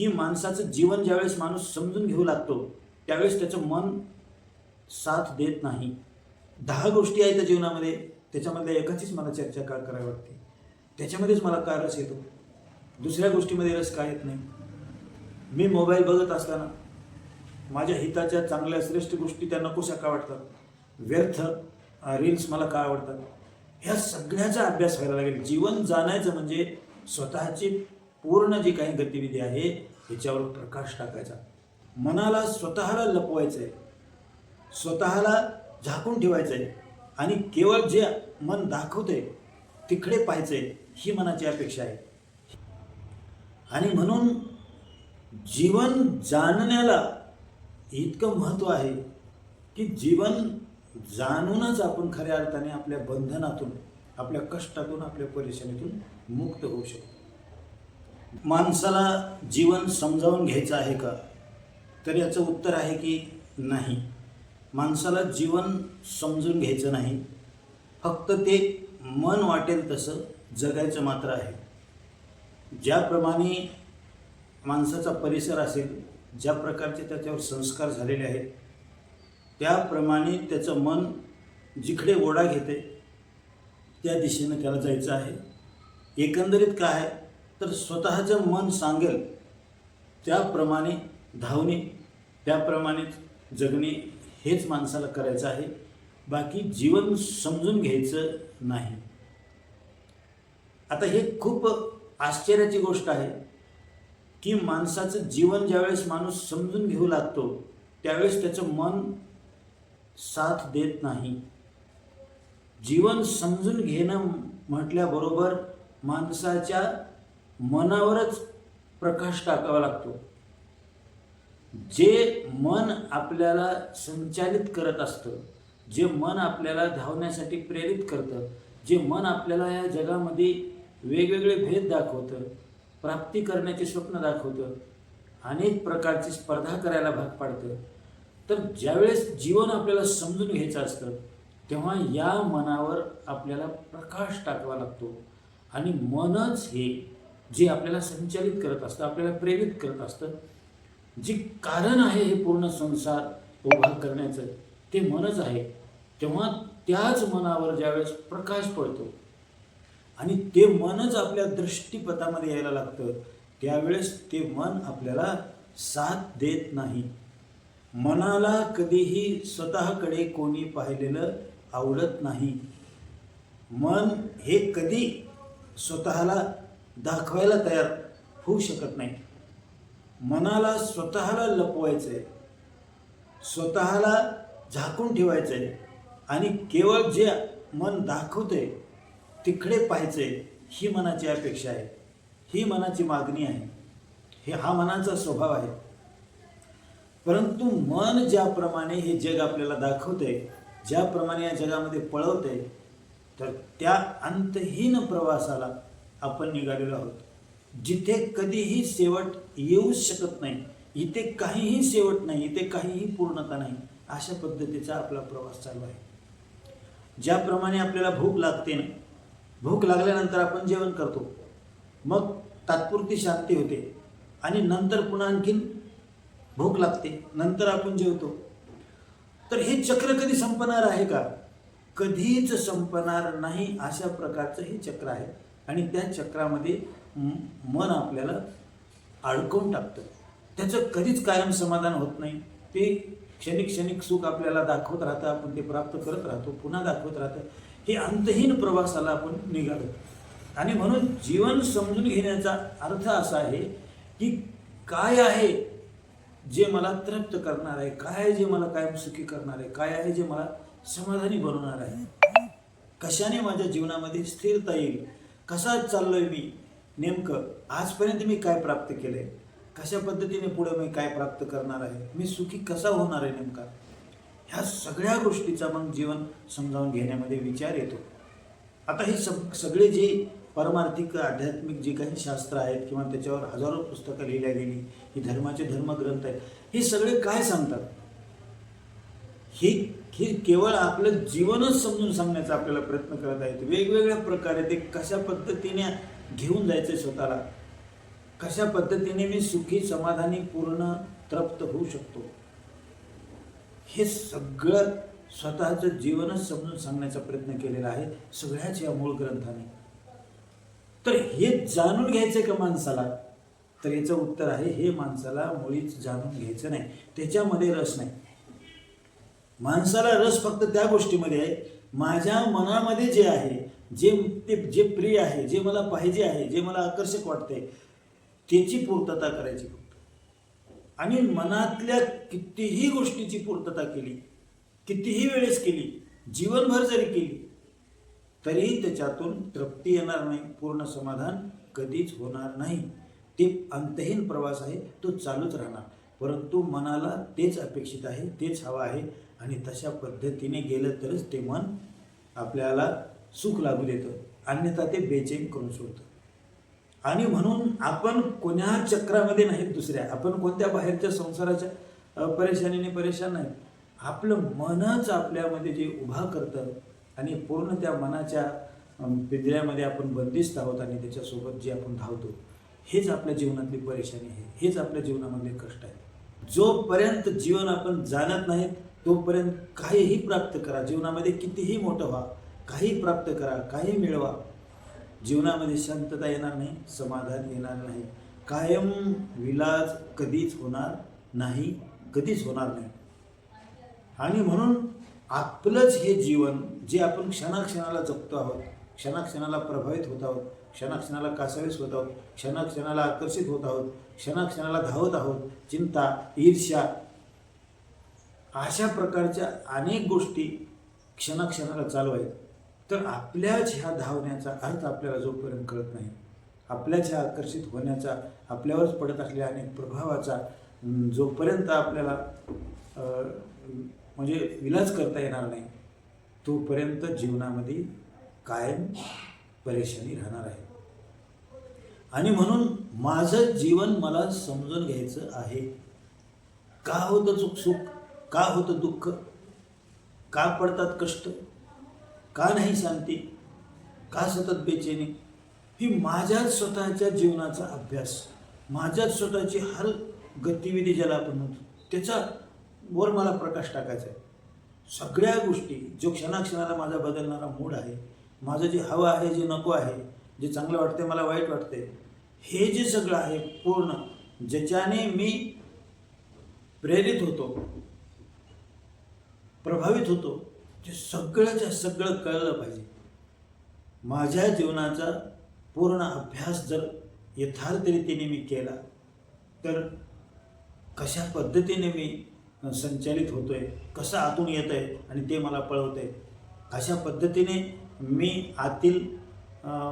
की माणसाचं जीवन ज्यावेळेस माणूस समजून घेऊ लागतो त्यावेळेस त्याचं मन साथ देत नाही. दहा गोष्टी आहेत त्या जीवनामध्ये त्याच्यामधल्या एकाचीच मला चर्चा का करावी वाटते? त्याच्यामध्येच मला काय रस येतो? दुसऱ्या गोष्टीमध्ये रस काय येत नाही? मी मोबाईल बघत असताना माझ्या हिताच्या चांगल्या श्रेष्ठ गोष्टी त्या नकोशा का वाटतात. व्यर्थ रील्स मला का आवडतात? ह्या सगळ्याचा अभ्यास व्हायला लागेल. जीवन जाणायचं म्हणजे स्वतःची पूर्ण जी काही गतिविधी आहे ह्याच्यावर प्रकाश टाकायचा. मनाला स्वतःला लपवायचं आहे स्वतःला झाकून ठेवायचं आहे आणि केवळ जे मन दाखवते तिकडे पाहायचं आहे ही मनाची अपेक्षा आहे. आणि म्हणून जीवन जाणण्याला इतकं महत्त्व आहे की जीवन जाणूनच आपण खऱ्या अर्थाने आपल्या बंधनातून आपल्या कष्टातून आपल्या परेशानीतून मुक्त होऊ शकतो. माणसाला जीवन समजावून घ्यायचं आहे का? तर याचं उत्तर आहे की नाही. माणसाला जीवन समजून घ्यायचं नाही. फक्त ते मन वाटेल तसं जगायचं मात्र आहे. ज्याप्रमाणे माणसाचा परिसर असेल ज्या प्रकारचे त्याच्यावर संस्कार झालेले आहेत त्याप्रमाणे त्याचं मन जिकडे ओढा घेते त्या दिशेनं त्याला जायचं आहे. एकंदरीत काय आहे? तर स्वतःचं मन सांगेल त्याप्रमाणे धावणे त्याप्रमाणेच जगणे हेच माणसाला करायचं आहे. बाकी जीवन समजून घ्यायचं नाही. आता हे खूप आश्चर्याची गोष्ट आहे की माणसाचं जीवन ज्यावेळेस माणूस समजून घेऊ लागतो त्यावेळेस त्याचं मन साथ देत नाही. जीवन समजून घेणं म्हटल्याबरोबर माणसाच्या मनावरच प्रकाश टाकावा लागतो. जे मन आपल्याला संचालित करत असतं जे मन आपल्याला धावण्यासाठी प्रेरित करतं जे मन आपल्याला या जगामध्ये वेगवेगळे भेद दाखवतं प्राप्ती करण्याचे स्वप्न दाखवतं अनेक प्रकारची स्पर्धा करायला भाग पाडतं. तर ज्यावेळेस जीवन आपल्याला समजून घ्यायचं असतं तेव्हा या मनावर आपल्याला प्रकाश टाकावा लागतो. आणि मनच हे जे आपल्याला संचालित करत असतं आपल्याला प्रेरित करत असतं जे कारण आहे हे पूर्ण संसार उभा करण्याचं ते मनच आहे. तेव्हा त्याच मनावर ज्यावेळेस प्रकाश पडतो आणि ते मनच आपल्या दृष्टीपथामध्ये यायला लागतं त्यावेळेस ते मन आपल्याला साथ देत नाही. मनाला कधीही स्वतःकडे कोणी पाहिलेलं आवडत नाही. मन हे कधी स्वतःला दाखवायला तयार होऊ शकत नाही. मनाला स्वतःला लपवायचं आहे स्वतःला झाकून ठेवायचं आहे आणि केवळ जे मन दाखवते तिकडे पाहायचं आहे ही मनाची अपेक्षा आहे. ही मनाची मागणी आहे. हे हा मनाचा स्वभाव आहे. परंतु मन ज्याप्रमाणे हे जग आपल्याला दाखवते ज्याप्रमाणे या जगामध्ये पळवते तर त्या अंतहीन प्रवासाला आपण निघालेलो आहोत. जिथे कधीही शेवट येऊच शकत नाही इथे काहीही शेवट नाही इथे काहीही पूर्णता नाही अशा पद्धतीचा आपला प्रवास चालू आहे. ज्याप्रमाणे आपल्याला भूक लागते ना भूक लागल्यानंतर आपण जेवण करतो. मग तात्पुरती शांती होते आणि नंतर पुन्हा आणखीन भूक लागते नंतर आपण जेवतो. तर हे चक्र कधी संपणार आहे का? कधीच संपणार नाही अशा प्रकारचं हे चक्र आहे. आणि त्या चक्रामध्ये मन आपल्याला अडकवून टाकतं. त्याचं कधीच कायम समाधान होत नाही. ते क्षणिक क्षणिक सुख आपल्याला दाखवत राहतं आपण ते प्राप्त करत राहतो पुन्हा दाखवत राहतं. हे अंतहीन प्रवासाला आपण निघालो. आणि म्हणून जीवन समजून घेण्याचा अर्थ असा आहे की काय आहे जे मला तृप्त करणार आहे काय आहे जे मला कायम सुखी करणार आहे काय आहे जे मला समाधानी बनवणार आहे? कशाने माझ्या जीवनामध्ये स्थिरता येईल? कसा चाललोय मी? नेमकं आजपर्यंत मी काय प्राप्त केलंय? कशा पद्धतीने पुढे मी काय प्राप्त करणार आहे? मी सुखी कसा होणार आहे नेमका? ह्या सगळ्या गोष्टीचा मग जीवन समजावून घेण्यामध्ये विचार येतो. आता हे सग सगळे जे परमार्थिक आध्यात्मिक जे काही शास्त्र आहेत किंवा त्याच्यावर हजारो पुस्तकं लिहिल्या गेली ही धर्माचे धर्मग्रंथ आहेत हे सगळे काय सांगतात? हे हे केवळ आपलं जीवनच समजून सांगण्याचा आपल्याला प्रयत्न करत आहेत. वेगवेगळ्या प्रकारे ते कशा पद्धतीने घेऊन जायचं स्वतःला? कशा पद्धतीने मी सुखी समाधानी पूर्ण तृप्त होऊ शकतो? हे सगळं स्वतःचं जीवनच समजून सांगण्याचा प्रयत्न केलेला आहे सगळ्याच या मूळ ग्रंथाने. तर हे जाणून घ्यायचं का माणसाला? तर याचं उत्तर आहे हे माणसाला मुळीच जाणून घ्यायचं नाही. त्याच्यामध्ये रस नाही. माणसाला रस फक्त त्या गोष्टीमध्ये आहे. माझ्या मनामध्ये जे आहे जे ते जे प्रिय आहे जे मला पाहिजे आहे जे मला आकर्षक वाटते त्याची पूर्तता करायची फक्त. आणि मनातल्या कितीही गोष्टीची पूर्तता केली कितीही वेळेस केली जीवनभर जरी केली तरीही त्याच्यातून तृप्ती येणार नाही पूर्ण समाधान कधीच होणार नाही. ते अंतहीन प्रवास आहे तो चालूच राहणार. परंतु मनाला तेच अपेक्षित आहे तेच हवं आहे आणि तशा पद्धतीने गेलं तरच ते मन आपल्याला सुख लागू देतं. अन्यथा ते बेचैन करून सोडतं. आणि म्हणून आपण कोण्या चक्रामध्ये नाहीत दुसऱ्या. आपण कोणत्या बाहेरच्या संसाराच्या परेशानीने परेशान नाही आपलं मनच आपल्यामध्ये जे उभा करतं आणि पूर्ण त्या मनाच्या पिंजऱ्यामध्ये आपण बंदिस्त आहोत आणि त्याच्यासोबत जे आपण धावतो हेच आपल्या जीवनातली परेशानी आहे. हेच आपल्या जीवनामधले कष्ट आहे जोपर्यंत जीवन आपण जाणत नाही तोपर्यंत काहीही प्राप्त करा. जीवनामध्ये कितीही मोठं व्हा काही प्राप्त करा काही मिळवा. जीवनामध्ये शांतता येणार नाही समाधान येणार नाही. कायम विलाज कधीच होणार नाही कधीच होणार नाही. आणि म्हणून आपलंच हे जीवन जे आपण क्षणाक्षणाला जगतो आहोत क्षणाक्षणाला प्रभावित होत आहोत क्षणाक्षणाला कासावीस होत आहोत क्षणाक्षणाला आकर्षित होत आहोत क्षणाक्षणाला धावत आहोत. चिंता ईर्ष्या अशा प्रकारच्या अनेक गोष्टी क्षणाक्षणाला चालू आहेत. तर आपल्याच ह्या धावण्याचा अर्थ आपल्याला जोपर्यंत कळत नाही आपल्याच ह्या आकर्षित होण्याचा आपल्यावरच पडत असलेल्या अनेक प्रभावाचा जोपर्यंत आपल्याला म्हणजे विलाज करता येणार नाही तोपर्यंत जीवनामध्ये कायम परेशानी राहणार आहे. आणि म्हणून माझं जीवन मला समजून घ्यायचं आहे. का होतं सुख सुख? का होतं दुःख? का पडतात कष्ट? का नाही शांती? का सतत बेचैनी? ही माझ्याच स्वतःच्या जीवनाचा अभ्यास माझ्याच स्वतःची हर गतिविधी ज्याला आपण म्हणतो त्याचा वर मला प्रकाश टाकायचा आहे. सगळ्या गोष्टी जो क्षणाक्षणाला माझा बदलणारा मूड आहे माझं जे हवं आहे जे नको आहे जे चांगलं वाटते मला वाईट वाटते हे जे सगळं आहे पूर्ण ज्याच्याने मी प्रेरित होतो प्रभावित होतो ते सगळंच्या सगळं कळलं पाहिजे. माझ्या जीवनाचा पूर्ण अभ्यास जर यथार्थरीतीने मी केला तर कशा पद्धतीने मी संचालित होतो आहे कसं आतून येत आहे आणि ते मला पळवत आहे कशा पद्धतीने मी आतील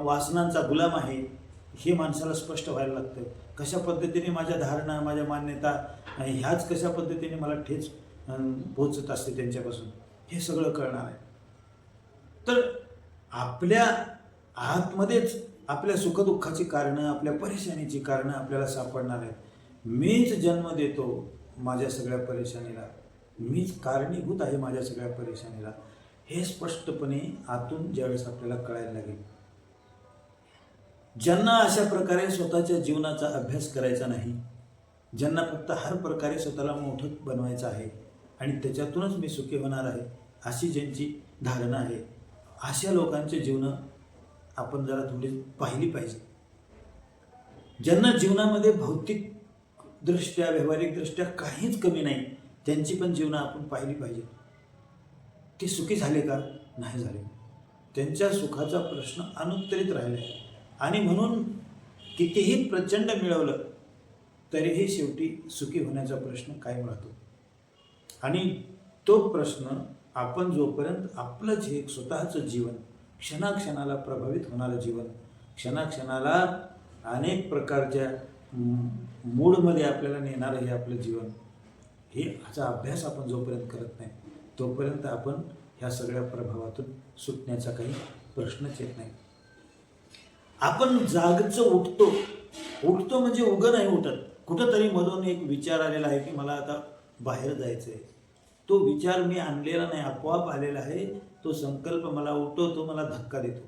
वासनांचा गुलाम आहे हे माणसाला स्पष्ट व्हायला लागतं कशा पद्धतीने माझ्या धारणा माझ्या मान्यता ह्याच कशा पद्धतीने मला ठेच पोचत पोहोचत असते त्यांच्यापासून हे सगळं कळणार आहे. तर आपल्या आतमध्येच आपल्या सुखदुःखाची कारणं आपल्या परेशानीची कारणं आपल्याला सापडणार आहेत. मीच जन्म देतो माझ्या सगळ्या परेशानीला. मीच कारणीभूत आहे माझ्या सगळ्या परेशानीला. हे स्पष्टपणे आतून ज्यावेळेस आपल्याला कळायला लागेल. ज्यांना अशा प्रकारे स्वतःच्या जीवनाचा अभ्यास करायचा नाही ज्यांना फक्त हर प्रकारे स्वतःला मोठं बनवायचं आहे आणि त्याच्यातूनच मी सुखी होणार आहे अशी ज्यांची धारणा आहे अशा लोकांचे जीवनं आपण जरा थोडी पाहिली पाहिजे. ज्यांना जीवनामध्ये भौतिक दृष्ट्या काहीच कमी नाही त्यांची पण जीवनं आपण पाहिली पाहिजे ते सुखी झाले का? नाही झाले. त्यांच्या सुखाचा प्रश्न अनुत्तरित राहिला. आहे आणि म्हणून कितीही प्रचंड मिळवलं तरीही शेवटी सुखी होण्याचा प्रश्न कायम राहतो. आणि तो प्रश्न आपण जोपर्यंत आपलं जे स्वतःचं जीवन क्षणाक्षणाला प्रभावित होणारं जीवन क्षणाक्षणाला अनेक प्रकारच्या मूडमध्ये आपल्याला नेणारं हे आपलं जीवन हे ह्याचा अभ्यास आपण जोपर्यंत करत नाही तोपर्यंत आपण ह्या सगळ्या प्रभावातून सुटण्याचा काही प्रश्नच येत नाही. आपण जागचं उठतो. उठतो म्हणजे उगं नाही उठत. कुठंतरी मधून एक विचार आलेला आहे की मला आता बाहेर जायचं आहे तो विचार मी आणलेला नाही आपोआप आलेला आहे. तो संकल्प मला उठवतो मला धक्का देतो.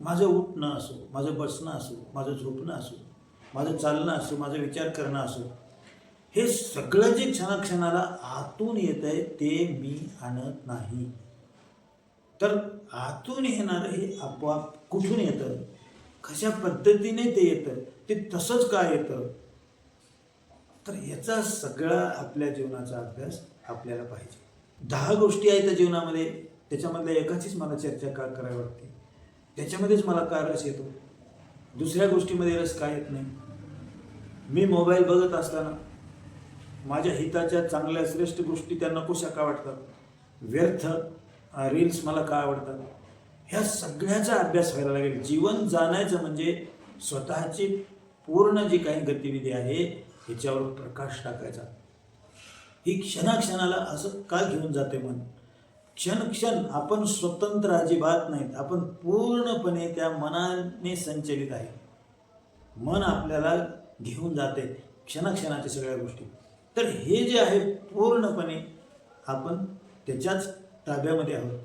माझं उठणं असो माझं बसणं असो माझं झोपणं असो माझं चालणं असो माझा विचार करणं असो हे सगळं जे क्षणाक्षणाला आतून येत आहे ते मी आणत नाही. तर आतून येणारं हे आपोआप कुठून येतं? कशा पद्धतीने ते येतं? ते तसंच का येतं? तर याचा सगळा आपल्या जीवनाचा अभ्यास आपल्याला पाहिजे. दहा गोष्टी आहेत त्या जीवनामध्ये. त्याच्यामधल्या एकाचीच मला चर्चा का करावी वाटते? त्याच्यामध्येच मला का रस येतो? दुसऱ्या गोष्टीमध्ये रस का येत नाही? मी मोबाईल बघत असताना माझ्या हिताच्या चांगल्या श्रेष्ठ गोष्टी त्या नकोशा का वाटतात व्यर्थ रील्स मला का आवडतात? ह्या सगळ्याचा अभ्यास व्हायला लागेल. जीवन जाण्याचं म्हणजे स्वतःची पूर्ण जी काही गतिविधी आहे ह्याच्यावर प्रकाश टाकायचा. ही क्षणाक्षणाला असं का घेऊन जाते मन? क्षण क्षण आपण स्वतंत्र अजिबात नाहीत. आपण पूर्णपणे त्या मनाने संचलित आहे. मन आपल्याला घेऊन जाते क्षणाक्षणाच्या सगळ्या गोष्टी. तर हे जे आहे पूर्णपणे आपण त्याच्याच ताब्यामध्ये आहोत.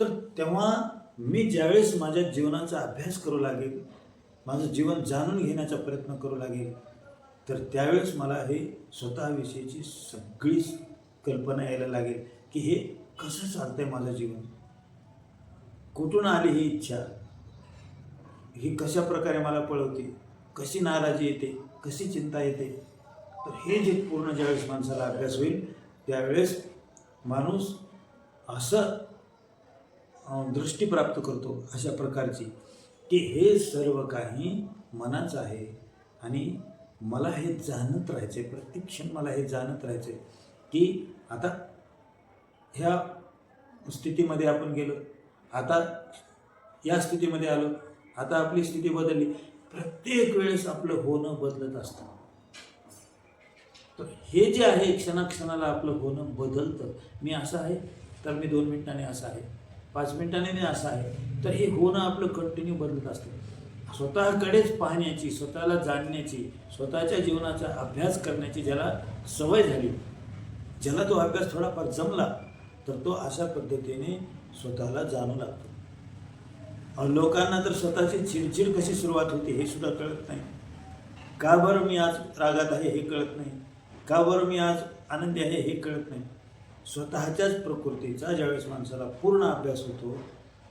तर तेव्हा मी ज्यावेळेस माझ्या जीवनाचा अभ्यास करू लागेल माझं जीवन जाणून घेण्याचा प्रयत्न करू लागेल तर त्यावेळेस मला हे स्वतःविषयीची सगळी कल्पना यायला लागेल की हे कसं चालतंय माझं जीवन? कुठून आली ही इच्छा? ही कशा प्रकारे मला पळवते? कशी नाराजी येते? कशी चिंता येते? तर हे जे पूर्ण ज्यावेळेस माणसाला अभ्यास होईल त्यावेळेस माणूस असं दृष्टी प्राप्त करतो अशा प्रकारची की हे सर्व काही मनाचं आहे. आणि मला हे जाणत राहायचं आहे प्रत्येक क्षण मला हे जाणत राहायचं आहे की आता ह्या स्थितीमध्ये आपण गेलो आता या स्थितीमध्ये आलो आता आपली स्थिती बदलली. प्रत्येक वेळेस आपलं होणं बदलत असतं. तर हे जे आहे क्षणाक्षणाला आपलं होणं बदलतं. मी असं आहे तर मी दोन मिनिटाने असं आहे पाच मिनिटाने मी असं आहे तर हे होणं आपलं कंटिन्यू बदलत असतं. स्वतःकडेच पाहण्याची स्वतःला जाणण्याची स्वतःच्या जीवनाचा अभ्यास करण्याची ज्याला सवय झाली ज्याला तो अभ्यास थोडाफार जमला तर तो अशा पद्धतीने स्वतःला जाणू लागतो. लोकांना तर स्वतःची चिडचिड कशी सुरुवात होते हे सुद्धा कळत नाही. का बरं मी आज रागात आहे हे कळत नाही. का बरं मी आज आनंदी आहे हे कळत नाही. स्वतःच्याच प्रकृतीचा ज्यावेळेस माणसाला पूर्ण अभ्यास होतो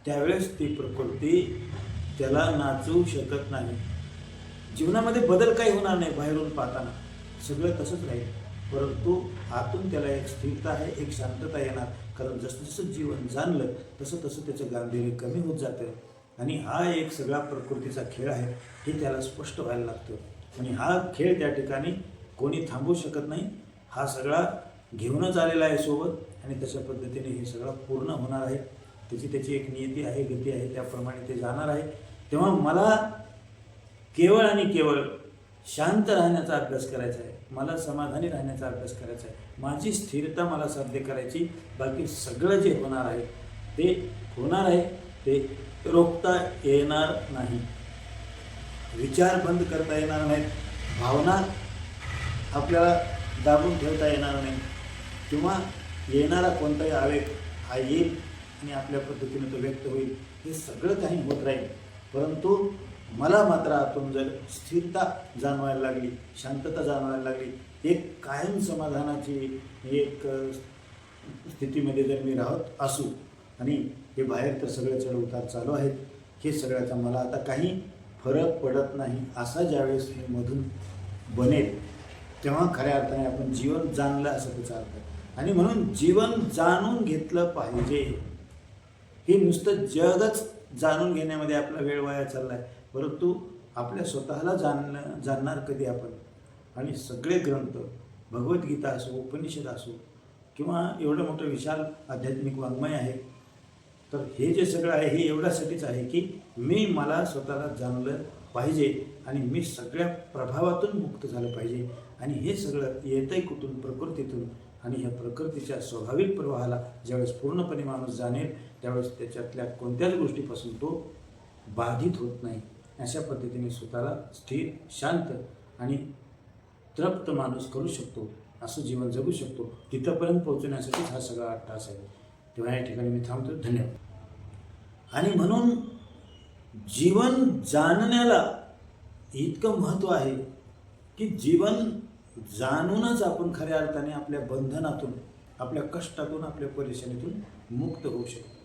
त्यावेळेस ती प्रकृती त्याला नाचवू शकत नाही. जीवनामध्ये बदल काही होणार नाही बाहेरून पाहताना. सगळं तसंच राहील. परंतु आतून त्याला एक स्थिरता आहे एक शांतता येणार. कारण जसं जसं जीवन जाणलं तसं तसं त्याचं गांभीर्य कमी होत जातं. आणि हा एक सगळा प्रकृतीचा खेळ आहे हे त्याला स्पष्ट व्हायला लागतं. आणि हा खेळ त्या ठिकाणी कोणी थांबवू शकत नाही. हा सगळा घेऊनच आलेला आहे सोबत आणि तशा पद्धतीने हे सगळं पूर्ण होणार आहे. त्याची त्याची एक नियती आहे गती आहे त्याप्रमाणे ते जाणार आहे. तेव्हा मला केवळ आणि केवळ शांत राहण्याचा अभ्यास करायचा आहे. मला समाधानी राहण्याचा अभ्यास करायचा आहे. माझी स्थिरता मला साध्य करायची. बाकी सगळं जे होणार आहे ते होणार आहे. ते रोखता येणार नाही. विचार बंद करता येणार नाहीत. भावना आपल्याला दाबून ठेवता येणार नाही. किंवा येणारा कोणताही आवेग हा येईल आणि आपल्या पद्धतीने तो व्यक्त होईल. हे सगळं काही होत राहील. परंतु मला मात्र आतून जर स्थिरता जाणवायला लागली शांतता जाणवायला लागली एक कायम समाधानाची एक स्थितीमध्ये जर मी राहत असू आणि हे बाहेर तर सगळे चढ उतार चालू आहेत हे सगळ्याचा मला आता काही फरक पडत नाही असा ज्यावेळेस हे मधून बनेल. तेव्हा खऱ्या अर्थाने आपण जीवन जाणलं असं त्याचा अर्थ आहे. आणि म्हणून जीवन जाणून घेतलं पाहिजे. हे नुसतं जगच जाणून घेण्यामध्ये आपला वेळ वाया चालला आहे परंतु आपल्या स्वतःला जाणणं जाणणार कधी आपण? आणि सगळे ग्रंथ भगवद्गीता असो उपनिषद असो किंवा एवढं मोठं विशाल आध्यात्मिक वाङ्मय आहे तर हे जे सगळं आहे हे एवढ्यासाठीच आहे की मी मला स्वतःला जाणलं पाहिजे आणि मी सगळ्या प्रभावातून मुक्त झालं पाहिजे. आणि हे सगळं येतंय कुठून? प्रकृतीतून. आणि ह्या प्रकृतीच्या स्वाभाविक प्रवाहाला ज्यावेळेस पूर्णपणे माणूस जाणेल त्यावेळेस त्याच्यातल्या कोणत्याच गोष्टीपासून तो बाधित होत नाही. अशा पद्धतीने स्वतःला स्थिर शांत आणि तृप्त माणूस करू शकतो असं जीवन जगू शकतो. तिथंपर्यंत पोहोचण्यासाठीच हा सगळा अट्टास आहे. तेव्हा या ठिकाणी मी थांबतो. धन्यवाद. आणि म्हणून जीवन जाणण्याला इतकं महत्त्व आहे की जीवन जाणूनच आपण खऱ्या अर्थाने आपल्या बंधनातून आपल्या कष्टातून आपल्या परेशानीतून मुक्त होऊ शकतो.